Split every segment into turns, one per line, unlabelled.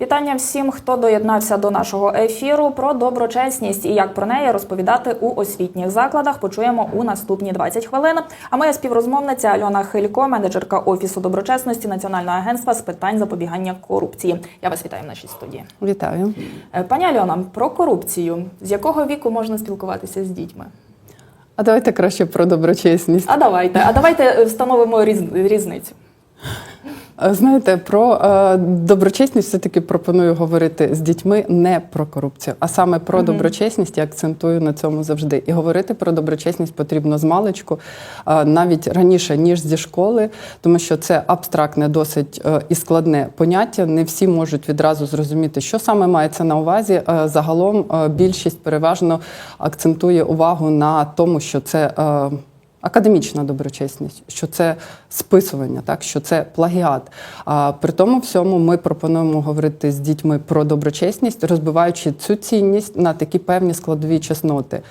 Вітання всім, хто доєднався до нашого ефіру про доброчесність і як про неї розповідати у освітніх закладах. Почуємо у наступні 20 хвилин. А моя співрозмовниця Альона Хилько, менеджерка офісу доброчесності Національного агентства з питань запобігання корупції. Я вас вітаю в нашій студії.
Вітаю.
Е, Пані Альона, про корупцію. З якого віку можна спілкуватися з дітьми?
А давайте краще про доброчесність.
А давайте, а давайте е, встановимо різ- різницю.
Е, Знаєте, про е, доброчесність все-таки пропоную говорити з дітьми не про корупцію, а саме про доброчесність. Я акцентую на цьому завжди. І говорити про доброчесність потрібно з маличку, е, навіть раніше ніж зі школи, тому що це абстрактне, досить е, і складне поняття. Не всі можуть відразу зрозуміти, що саме мається на увазі. Е, Загалом е, більшість переважно акцентує увагу на тому, що це. е, Академічна доброчесність, що це списування, так що це плагіат. А при тому всьому ми пропонуємо говорити з дітьми про доброчесність, розбиваючи цю цінність на такі певні складові чесноти.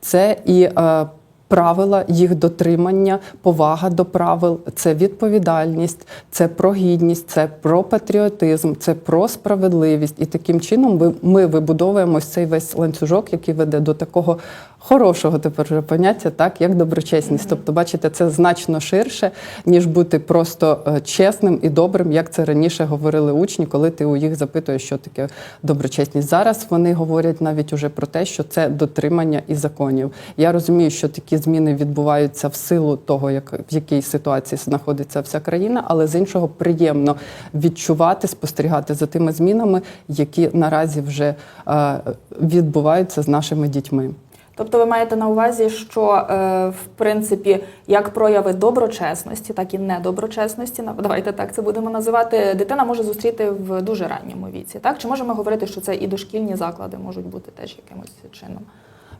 Це і е, правила їх дотримання, повага до правил, це відповідальність, це про гідність, це про патріотизм, це про справедливість. І таким чином ми, вибудовуємо цей весь ланцюжок, який веде до такого хорошого тепер вже поняття, так як доброчесність. Тобто, бачите, це значно ширше, ніж бути просто е, чесним і добрим, як це раніше говорили учні, коли ти у їх запитуєш, що таке доброчесність. Зараз вони говорять навіть уже про те, що це дотримання і законів. Я розумію, що такі зміни відбуваються в силу того, як в якій ситуації знаходиться вся країна, але з іншого приємно відчувати, спостерігати за тими змінами, які наразі вже е, відбуваються з нашими дітьми.
Тобто ви маєте на увазі, що е, в принципі як прояви доброчесності, так і недоброчесності, давайте так це будемо називати, дитина може зустріти в дуже ранньому віці. Так чи можемо говорити, що це і дошкільні заклади можуть бути теж якимось чином?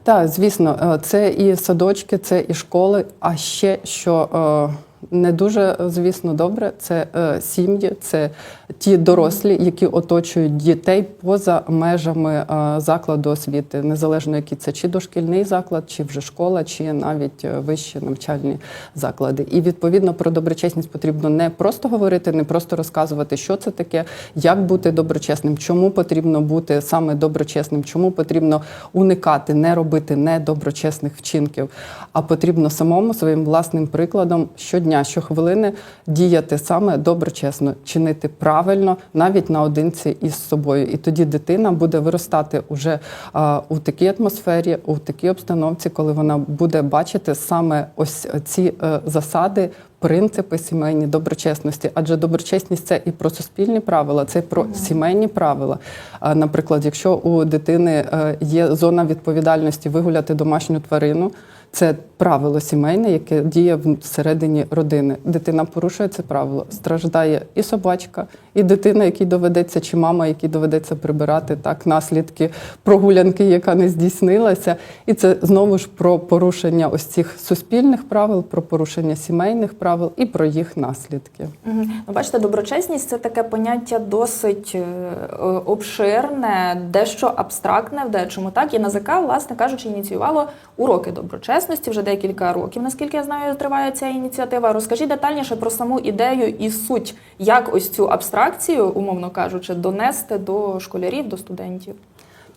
Так, звісно, е, це і садочки, це і школи. А ще що е, не дуже, звісно, добре, це е, сім'ї, це ті дорослі, які оточують дітей поза межами е, закладу освіти, незалежно який це чи дошкільний заклад, чи вже школа, чи навіть е, вищі навчальні заклади. І відповідно про доброчесність потрібно не просто говорити, не просто розказувати, що це таке, як бути доброчесним, чому потрібно бути саме доброчесним, чому потрібно уникати, не робити недоброчесних вчинків, а потрібно самому своїм власним прикладом щодня, щохвилини діяти саме доброчесно, чинити правильно, навіть наодинці із собою. І тоді дитина буде виростати уже а, у такій атмосфері, у такій обстановці, коли вона буде бачити саме ось ці е, засади. Принципи сімейні доброчесності, адже доброчесність це і про суспільні правила, це і про сімейні правила. Наприклад, якщо у дитини е, є зона відповідальності вигуляти домашню тварину, це правило сімейне, яке діє всередині родини. Дитина порушує це правило, страждає і собачка, і дитина, якій доведеться, чи мама, якій доведеться прибирати так наслідки прогулянки, яка не здійснилася. І це знову ж про порушення ось цих суспільних правил, про порушення сімейних правил і про їх наслідки.
Мгм. Ну, бачите, доброчесність це таке поняття досить е, обширне, дещо абстрактне в дечому. Так і НАЗК, власне кажучи, ініціювало уроки доброчесності вже декілька років. Наскільки я знаю, триває ця ініціатива. Розкажіть детальніше про саму ідею і суть, як ось цю абстракцію, умовно кажучи, донести до школярів, до студентів.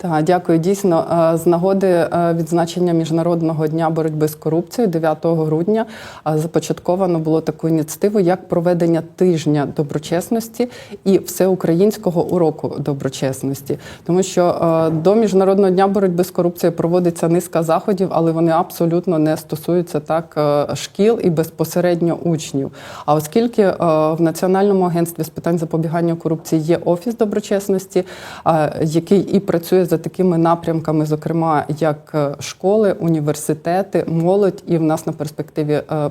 Так, дякую. Дійсно, е, з нагоди е, відзначення міжнародного дня боротьби з корупцією 9 грудня е, започатковано було таку ініціативу як проведення тижня доброчесності і всеукраїнського уроку доброчесності, тому що до міжнародного дня боротьби з корупцією проводиться низка заходів, але вони абсолютно не стосуються так шкіл і безпосередньо учнів. А оскільки в Національному агентстві з питань запобігання корупції є офіс доброчесності, який і працює за такими напрямками, зокрема як е, школи, університети, молодь, і в нас на перспективі. е,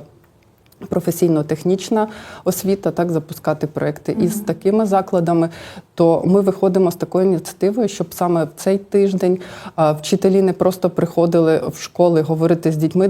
Професійно-технічна освіта, так запускати проекти із такими закладами, то ми виходимо з такою ініціативою, щоб саме в цей тиждень вчителі не просто приходили в школи говорити з дітьми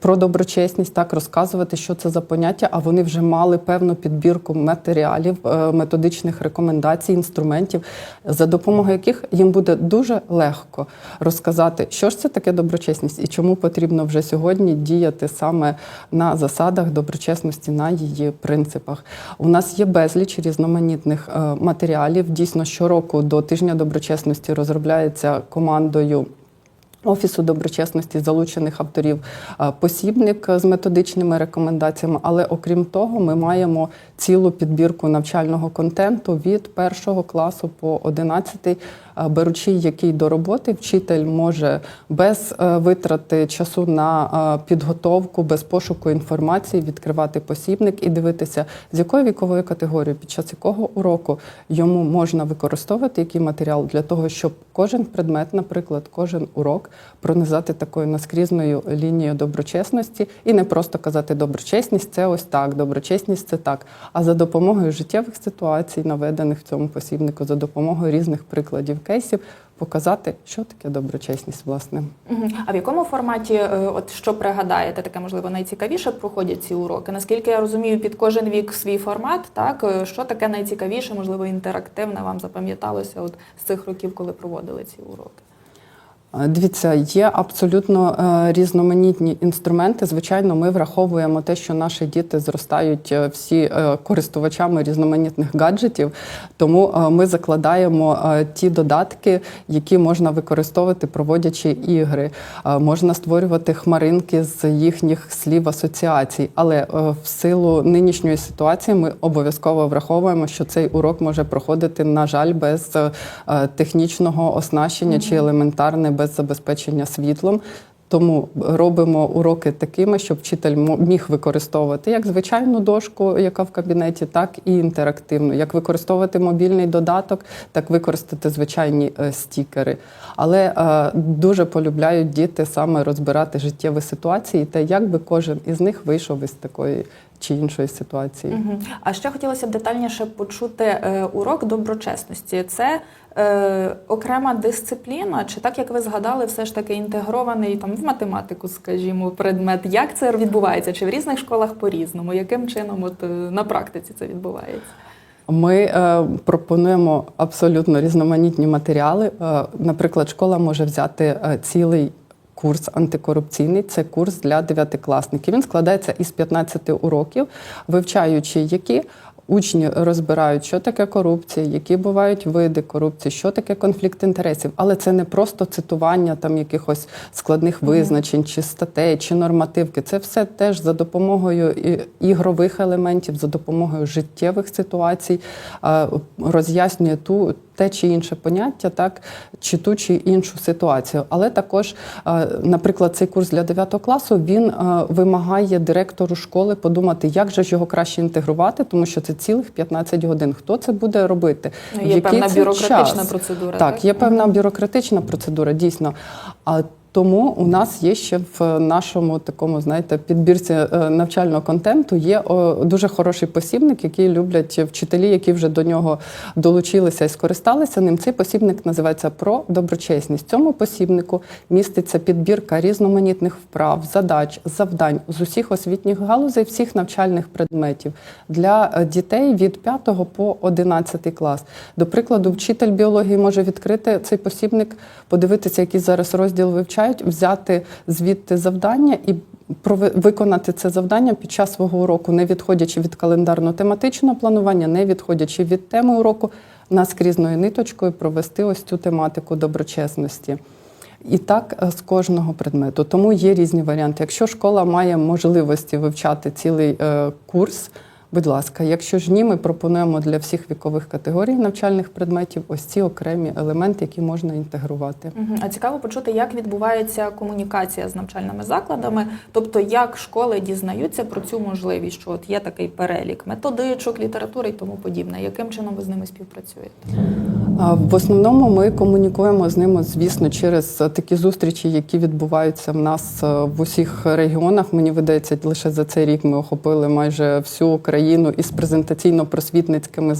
про доброчесність, так розказувати, що це за поняття, а вони вже мали певну підбірку матеріалів, е, методичних рекомендацій, інструментів, за допомогою яких їм буде дуже легко розказати, що ж це таке доброчесність і чому потрібно вже сьогодні діяти саме на засадах доброчесності, на її принципах. У нас є безліч різноманітних е, матеріалів вчителів. Дійсно, щороку до тижня доброчесності розробляється командою. Офісу доброчесності залучених авторів посібник з методичними рекомендаціями. Але окрім того, ми маємо цілу підбірку навчального контенту від першого класу по одинадцятий, е, беручи який до роботи, вчитель може без е, витрати часу на е, підготовку, без пошуку інформації відкривати посібник і дивитися, з якої вікової категорії, під час якого уроку йому можна використовувати який матеріал для того, щоб кожен предмет, наприклад, кожен урок пронизати такою наскрізною лінією доброчесності і не просто казати доброчесність це ось так, доброчесність це так. А за допомогою життєвих ситуацій, наведених в цьому посібнику, за допомогою різних прикладів кейсів, показати, що таке доброчесність, власне.
А в якому форматі, е, от що пригадаєте, таке можливо найцікавіше проходять ці уроки? Наскільки я розумію, під кожен вік свій формат, так Е, що таке найцікавіше, можливо, інтерактивне вам запам'яталося от з цих років, коли проводили ці уроки?
Е, Дивіться, є абсолютно е, різноманітні інструменти. Звичайно, ми враховуємо те, що наші діти зростають е, всі користувачами різноманітних гаджетів. Тому ми закладаємо ті додатки, які можна використовувати, проводячи ігри. Можна створювати хмаринки з їхніх слів асоціацій. Але в силу нинішньої ситуації ми обов'язково враховуємо, що цей урок може проходити, на жаль, без технічного оснащення чи елементарне без забезпечення світлом. Тому робимо уроки такими, щоб вчитель міг використовувати як звичайну дошку, яка в кабінеті, так і інтерактивну. Як використовувати мобільний додаток, так використати звичайні е, стікери. Але е, дуже полюбляють діти саме розбирати життєві ситуації та як би кожен із них вийшов із такої чи іншої ситуації.
Мгм. А ще хотілося б детальніше почути е, урок доброчесності. Це е, окрема дисципліна, чи так як ви згадали, все ж таки інтегрований там в математику, скажімо, предмет. Як це відбувається? Чи в різних школах по-різному? Яким чином от, е, на практиці це відбувається?
Ми е, пропонуємо абсолютно різноманітні матеріали. Е, наприклад, школа може взяти е, цілий курс антикорупційний. Це курс для дев'ятикласників. Він складається із 15 уроків, вивчаючи які. Учні розбирають, що таке корупція, які бувають види корупції, що таке конфлікт інтересів. Але це не просто цитування там якихось складних визначень, чи статей, чи нормативки. Це все теж за допомогою ігрових елементів, за допомогою життєвих ситуацій роз'яснює ту. Те чи інше поняття, так чи ту чи іншу ситуацію, але також, е, наприклад, цей курс для 9 класу він е, вимагає директору школи подумати, як же ж його краще інтегрувати, тому що це цілих 15 годин. Хто це буде робити?
Ну, є
який
певна бюрократична
час?
процедура.
Так, є певна бюрократична процедура, дійсно. А тому у нас є ще в нашому такому, знаєте, підбірці е, навчального контенту є дуже хороший посібник, який люблять вчителі, які вже до нього долучилися і скористалися ним. Цей посібник називається Про доброчесність. В цьому посібнику міститься підбірка різноманітних вправ, задач, завдань з усіх освітніх галузей, всіх навчальних предметів для е, дітей від 5 по 11 клас. До прикладу, вчитель біології може відкрити цей посібник, подивитися, який зараз розділ вивчають, взяти звідти завдання і виконати це завдання під час свого уроку, не відходячи від календарно-тематичного планування, не відходячи від теми уроку, наскрізною ниточкою провести ось цю тематику доброчесності. І так е, з кожного предмету. Тому є різні варіанти. Якщо школа має можливості вивчати цілий е, курс, будь ласка, якщо ж ні, ми пропонуємо для всіх вікових категорій навчальних предметів ось ці окремі елементи, які можна інтегрувати.
А цікаво почути, як відбувається комунікація з навчальними закладами, тобто як школи дізнаються про цю можливість, що от є такий перелік методичок, літератури і тому подібне. Яким чином ви з ними співпрацюєте?
В основному ми комунікуємо з ними, звісно, через такі зустрічі, які відбуваються в нас е, в усіх регіонах. Мені видається, лише за цей рік ми охопили майже всю Україну із презентаційно-просвітницькими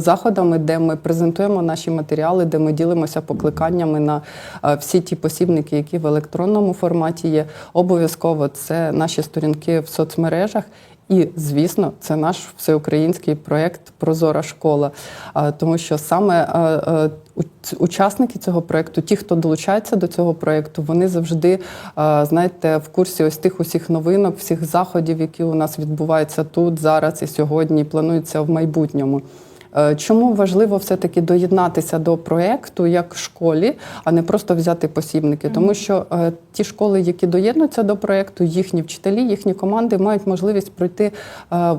заходами, де ми презентуємо наші матеріали, де ми ділимося покликаннями на е, всі ті посібники, які в електронному форматі є. Обов'язково це наші сторінки в соцмережах. І, звісно, це наш всеукраїнський проєкт Прозора школа, тому що саме е, е, учасники цього проекту, ті, хто долучається до цього проекту, вони завжди знаєте в курсі ось тих усіх новинок, всіх заходів, які у нас відбуваються тут, зараз і сьогодні, і плануються в майбутньому. Е, Чому важливо все-таки доєднатися до проєкту як школі, а не просто взяти посібники? Тому що е, ті школи, які доєднуються до проєкту, їхні вчителі, їхні команди мають можливість пройти е,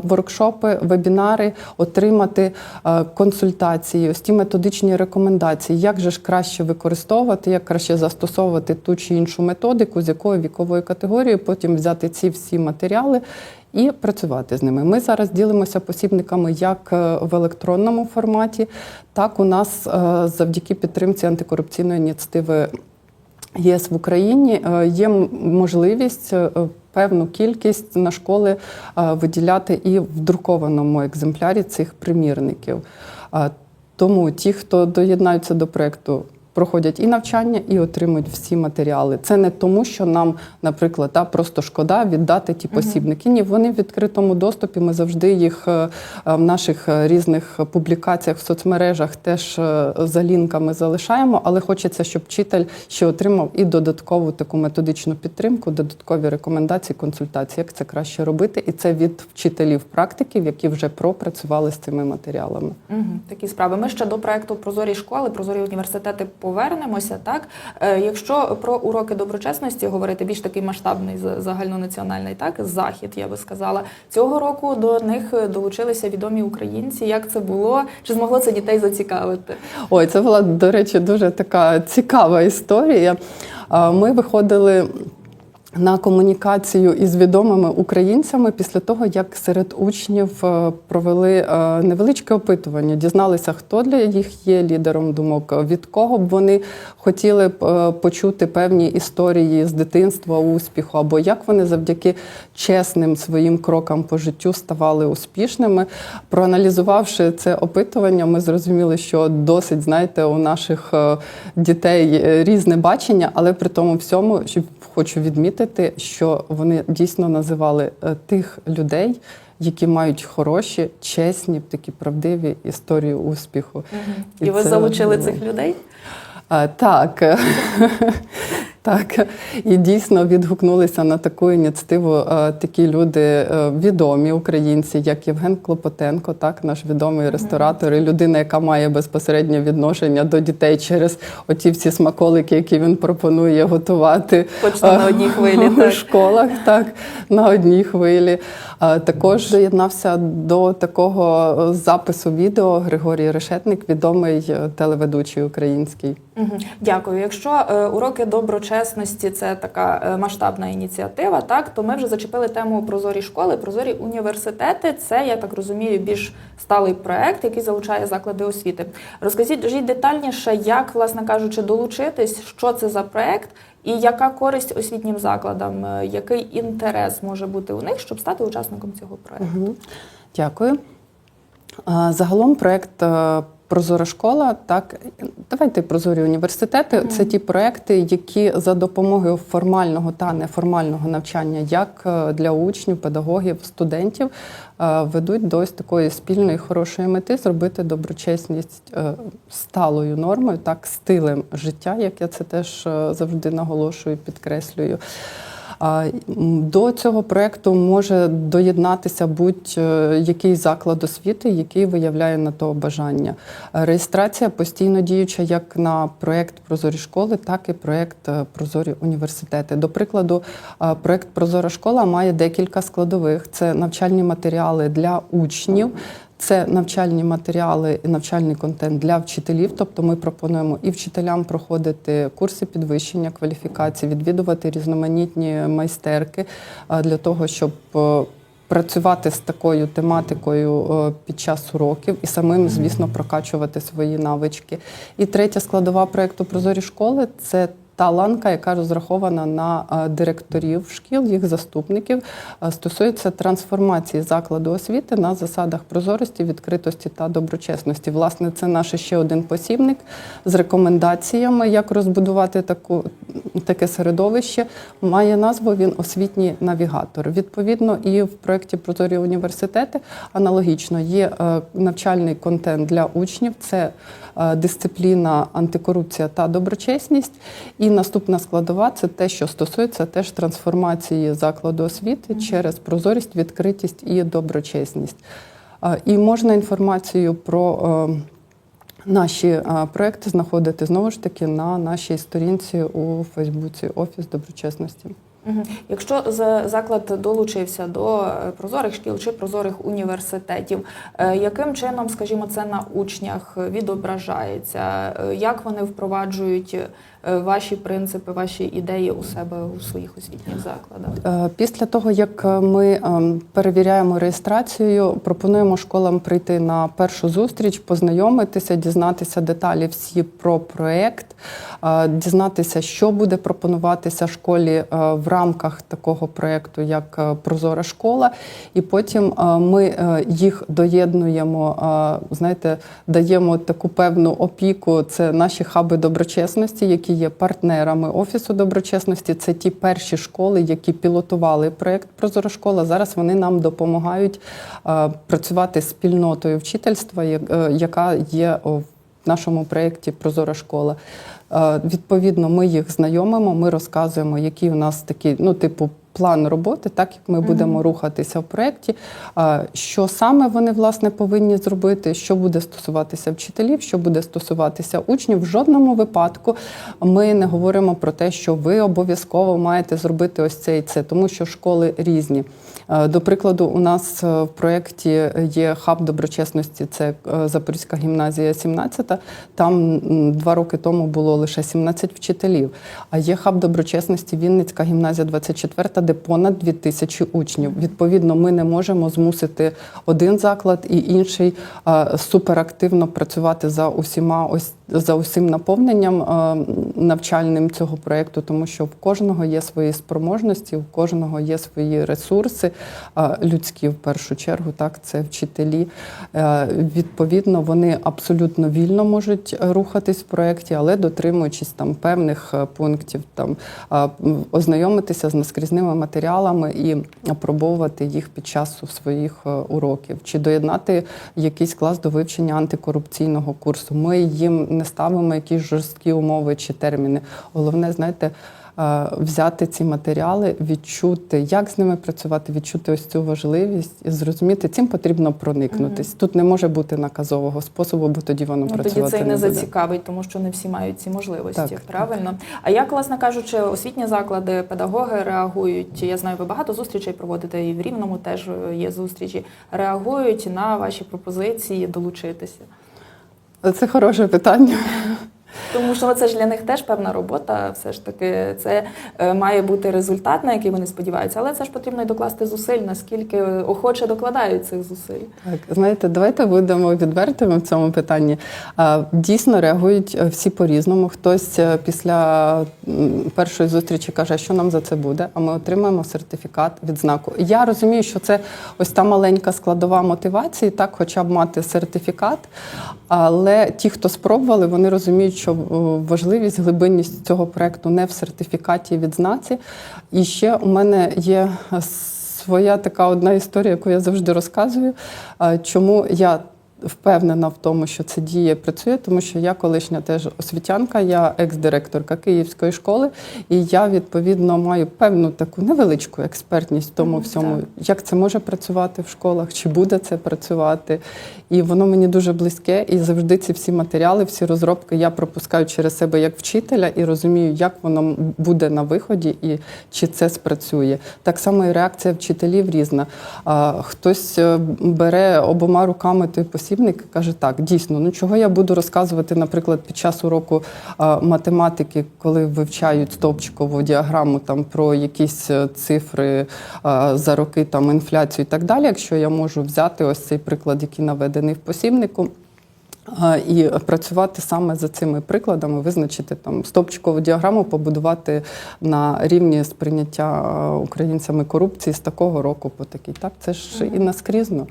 воркшопи, вебінари, отримати е, консультації, ось ті методичні рекомендації, як же ж краще використовувати, як краще застосовувати ту чи іншу методику, з якою віковою категорією, потім взяти ці всі матеріали і працювати з ними. Ми зараз ділимося посібниками як е, в електронному форматі, так у нас е, завдяки підтримці антикорупційної ініціативи ЄС в Україні е, є можливість певну кількість на школи виділяти і в друкованому екземплярі цих примірників. Тому ті, хто доєднаються до проєкту, проходять і навчання, і отримують всі матеріали. Це не тому, що нам, наприклад, та, просто шкода віддати ті посібники. Ні, вони в відкритому доступі. Ми завжди їх е, е, в наших е, різних публікаціях в соцмережах теж за лінками залишаємо, але хочеться, щоб вчитель ще отримав і додаткову таку методичну підтримку, додаткові рекомендації, консультації, як це краще робити. І це від вчителів практиків, які вже пропрацювали з цими матеріалами.
Угу, такі справи. Ми ще до проекту Прозорі школи, прозорі університети повернемося. Так, Е, якщо про уроки доброчесності говорити більш такий масштабний загальнонаціональний, так захід, я би сказала, цього року до них долучилися відомі українці. Як це було? Чи змогло це дітей зацікавити?
Ой, це була, до речі, дуже така цікава історія. Ми виходили. На комунікацію із відомими українцями після того, як серед учнів е, провели е, невеличке опитування, дізналися, хто для їх є лідером думок, від кого б вони хотіли б е, почути певні історії з дитинства, успіху, або як вони завдяки чесним своїм крокам по життю ставали успішними. Проаналізувавши це опитування, ми зрозуміли, що досить, знаєте, у наших дітей різне бачення, але при тому всьому, що хочу відмітити, що вони дійсно називали е, тих людей. Які мають хороші, чесні, такі правдиві історії успіху.
І,
І
ви
це
залучили цих людей?
А, Так. Так, і дійсно відгукнулися на таку ініціативу е, такі люди е, відомі українці, як Євген Клопотенко, так наш відомий ресторатор, і людина, яка має безпосереднє відношення до дітей через оті всі смаколики, які він пропонує готувати
Точно на
е,
одній хвилі,
у школах, так на одній хвилі. Також доєднався до такого е, запису відео Григорій Решетник, відомий е, телеведучий український.
Дякую. Якщо е, уроки доброчесності це така масштабна ініціатива, так то ми вже зачепили тему прозорі школи, прозорі університети. Це я так розумію, більш сталий проект, який залучає заклади освіти. Розкажіть жіть детальніше, як, власне кажучи, долучитись, що це за проект. І яка користь освітнім закладам, Е, який інтерес може бути у них, щоб стати учасником цього проекту?
Мгм. Дякую. Загалом проект е, Прозора школа, так давайте прозорі університети. Це ті проекти, які за допомогою формального та неформального навчання, як е, для учнів, педагогів, студентів, е, ведуть до ось такої спільної хорошої мети зробити доброчесність е, сталою нормою, так стилем життя, як я це теж завжди наголошую, підкреслюю. До цього проекту може доєднатися будь-який заклад освіти, який виявляє на то бажання. Е, Реєстрація постійно діюча як на проект Прозорі школи, так і проект е, Прозорі університети. До прикладу, е, проект Прозора школа має декілька складових: це навчальні матеріали для учнів. Це навчальні матеріали і навчальний контент для вчителів. Тобто ми пропонуємо і вчителям проходити курси підвищення кваліфікації, відвідувати різноманітні майстерки для того, щоб е, працювати з такою тематикою е, під час уроків і самим, звісно, прокачувати свої навички. І третя складова проекту Прозорі школи це та ланка, яка розрахована на е, директорів шкіл, їх заступників, е, стосується трансформації закладу освіти на засадах прозорості, відкритості та доброчесності. Власне, це наш ще один посібник з рекомендаціями, як розбудувати таку, таке середовище. Має назву він освітній навігатор. Відповідно, і в проєкті Прозорі університети аналогічно є е, навчальний контент для учнів. Це дисципліна антикорупція та доброчесність. І наступна складова це те, що стосується теж трансформації закладу освіти через прозорість, відкритість і доброчесність. І можна інформацію про е, наші е, проекти знаходити знову ж таки на нашій сторінці у Фейсбуці Офіс доброчесності.
Якщо заклад долучився до е, прозорих шкіл чи прозорих університетів, е, яким чином, скажімо, це на учнях відображається? Е, Як вони впроваджують ваші принципи, ваші ідеї у себе у своїх освітніх закладах?
Після того, як ми перевіряємо реєстрацію, пропонуємо школам прийти на першу зустріч, познайомитися, дізнатися деталі всі про проєкт, дізнатися, що буде пропонуватися школі в рамках такого проєкту, як е, Прозора школа. І потім е, ми е, їх доєднуємо, знаєте, даємо таку певну опіку. Це наші хаби доброчесності, які є партнерами офісу доброчесності. Це ті перші школи, які пілотували проєкт Прозора школа. Зараз вони нам допомагають працювати з спільнотою вчительства, яка є о, нашому проєкті Прозора школа. Е, Відповідно, ми їх знайомимо, ми розказуємо, які у нас такі, ну, типу, план роботи, так як ми будемо рухатися в проєкті, що саме вони власне повинні зробити, що буде стосуватися вчителів, що буде стосуватися учнів. В жодному випадку ми не говоримо про те, що ви обов'язково маєте зробити ось це і це, тому що школи різні. До прикладу, у нас е, в проєкті є хаб доброчесності, це е, Запорізька гімназія 17. Там два роки тому було лише 17 вчителів. А є хаб доброчесності Вінницька гімназія 24, де понад 2000 учнів. Відповідно, ми не можемо змусити один заклад і інший суперактивно працювати за усіма ось за усім наповненням навчальним цього проєкту, тому що в кожного є свої спроможності, в кожного є свої ресурси, людські в першу чергу, так це вчителі. Відповідно, вони абсолютно вільно можуть рухатись в проєкті, але дотримуючись там певних е, пунктів, там ознайомитися з наскрізними матеріалами і опробовувати їх під час своїх е, уроків, чи доєднати якийсь клас до вивчення антикорупційного курсу. Ми їм не ставимо якісь жорсткі умови чи терміни. Головне, знаєте. Е, Взяти ці матеріали, відчути, як з ними працювати, відчути ось цю важливість і зрозуміти, цим потрібно проникнутись. Тут не може бути наказового способу, бо тоді воно
Ну,
працювати
тоді це і не
буде.
зацікавить, тому що не всі мають ці можливості.
Так,
правильно. А як, власне кажучи, освітні заклади, педагоги реагують? Я знаю, ви багато зустрічей проводите, і в Рівному теж є зустрічі. Реагують на ваші пропозиції долучитися.
Це хороше питання.
Тому що це ж для них теж певна робота. Все ж таки, це е, має бути результат, на який вони сподіваються, але це ж потрібно й докласти зусиль, наскільки охоче докладають цих зусиль.
Так, знаєте, давайте будемо відвертими в цьому питанні. Дійсно реагують е, всі по-різному. Хтось е, після першої зустрічі каже, що нам за це буде, а ми отримаємо сертифікат відзнаку. Я розумію, що це ось та маленька складова мотивації, так, хоча б мати сертифікат. Але ті, хто спробували, вони розуміють, що е, важливість, глибинність цього проекту не в сертифікаті відзнаці. І ще у мене є е, своя така одна історія, яку я завжди розказую. Чому я впевнена в тому, що це діє, працює, тому що я колишня теж освітянка, я екс-директорка Київської школи, і я відповідно маю певну таку невеличку експертність в тому
Мгм,
всьому,
так.
як це може працювати в школах, чи буде це працювати. І воно мені дуже близьке, і завжди ці всі матеріали, всі розробки я пропускаю через себе як вчителя і розумію, як воно буде на виході і чи це спрацює. Так само і реакція вчителів різна. А, Хтось е, бере обома руками той посібник каже, так, дійсно, ну чого я буду розказувати, наприклад, під час уроку математики, коли вивчають стовпчикову діаграму там про якісь е, цифри за роки, там інфляцію і так далі, якщо я можу взяти ось цей приклад, який наведений в посібнику. І працювати саме за цими прикладами, визначити там стопчикову діаграму, побудувати на рівні сприйняття українцями корупції з такого року по такий. Так, це ж і наскрізно.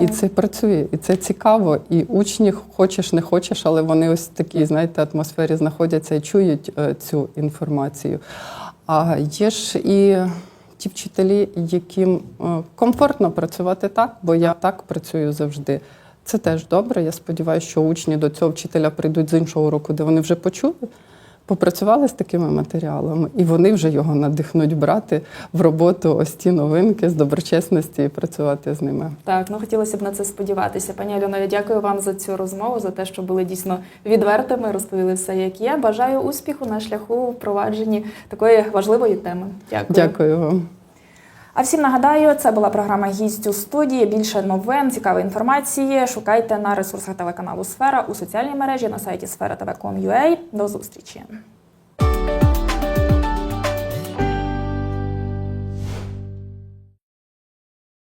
І це працює, і це цікаво. І учні хочеш, не хочеш, але вони ось в такій, знаєте, атмосфері знаходяться і чують е, цю інформацію. А є ж і ті вчителі, яким е, комфортно працювати так, бо я так працюю завжди. Це теж добре. Я сподіваюся, що учні до цього вчителя прийдуть з іншого уроку, де вони вже почули попрацювали з такими матеріалами, і вони вже його надихнуть брати в роботу ось ті новинки з доброчесності і працювати з ними.
Так, ну хотілося б на це сподіватися. Пані Альоно, я дякую вам за цю розмову, за те, що були дійсно відвертими, розповіли все, як є. Бажаю успіху на шляху впровадженні такої важливої теми. Дякую.
Дякую вам.
А всім нагадаю, це була програма Гість у студії. Більше новин, цікавої інформації. Шукайте на ресурсах телеканалу Сфера у соціальній мережі на сайті сфера.tv.com.ua. До зустрічі.